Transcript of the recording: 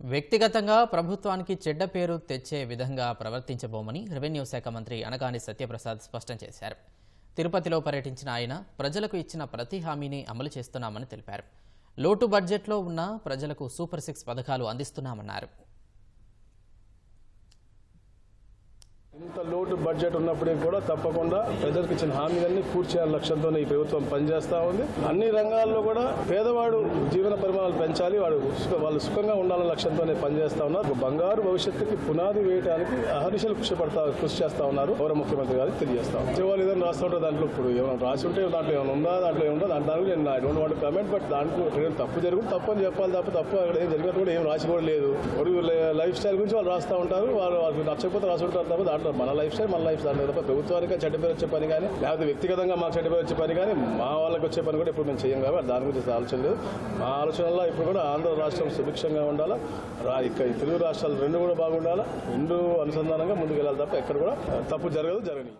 వ్యక్తిగతంగా ప్రభుత్వానికి చెడ్డ పేరు తెచ్చే విధంగా ప్రవర్తించబోమని రెవెన్యూ శాఖ మంత్రి అనగాని సత్యప్రసాద్ స్పష్టం చేశారు. తిరుపతిలో పర్యటించిన ఆయన ప్రజలకు ఇచ్చిన ప్రతి హామీని అమలు చేస్తున్నామని తెలిపారు. లోటు బడ్జెట్లో ఉన్న ప్రజలకు సూపర్ సిక్స్ పథకాలు అందిస్తున్నామన్నారు. ఇంత లోటు బడ్జెట్ ఉన్నప్పటికీ కూడా తప్పకుండా ప్రజలకు ఇచ్చిన హామీలన్నీ పూర్తి చేయాలని లక్ష్యంతోనే ఈ ప్రభుత్వం పనిచేస్తా ఉంది. అన్ని రంగాల్లో కూడా పేదవాడు జీవన పరిమాణాలు పెంచాలి వాడు సుఖ- వాళ్ళు సుఖంగా ఉండాలని లక్ష్యంతోనే పనిచేస్తా ఉన్నారు. ఒక బంగారు భవిష్యత్తుకి పునాది వేయడానికి అహర్నిశలు కృషి పడతా కృషి చేస్తా ఉన్నారు. గౌరవ ముఖ్యమంత్రి గారికి తెలియజేస్తా ఉన్నారు వాళ్ళు ఏదైనా రాస్తుంటే దాంట్లో ఇప్పుడు ఏమైనా రాసి ఉంటే దాంట్లో ఏమైనా ఉందా దాంట్లో ఏముందా దాంట్లో దాని నేను I don't want comment but దాంట్లో తప్పు జరుగుతుంది తప్పు అని చెప్పాలి తప్ప తప్పు అక్కడ ఏం జరిగినట్టు కూడా ఏం రాసి కూడా లేదు. లైఫ్ స్టైల్ గురించి వాళ్ళు రాస్తూ ఉంటారు వాళ్ళు వాళ్ళకి నచ్చకపోతే రాసి ఉంటారు తప్ప దాంట్లో మన లైఫ్ స్టైల్ మన లైఫ్ స్టైల్ తప్ప ప్రభుత్వానికి చెడ్డ పేరు వచ్చే పని కానీ లేకపోతే వ్యక్తిగతంగా మాకు చెడ్డ పేరు వచ్చే పని కానీ మా వాళ్ళకి వచ్చే పని కూడా ఇప్పుడు మేము చేయం కాబట్టి దాని గురించి ఆలోచన లేదు. మా ఆలోచనలో ఇప్పుడు కూడా ఆంధ్ర రాష్ట్రం సుభిక్షంగా ఉండాలా? రా ఇక్కడ తెలుగు రాష్ట్రాలు రెండు కూడా బాగుండాలా? రెండు అనుసంధానంగా ముందుకు వెళ్ళాలి తప్ప ఎక్కడ కూడా తప్పు జరగదు జరగని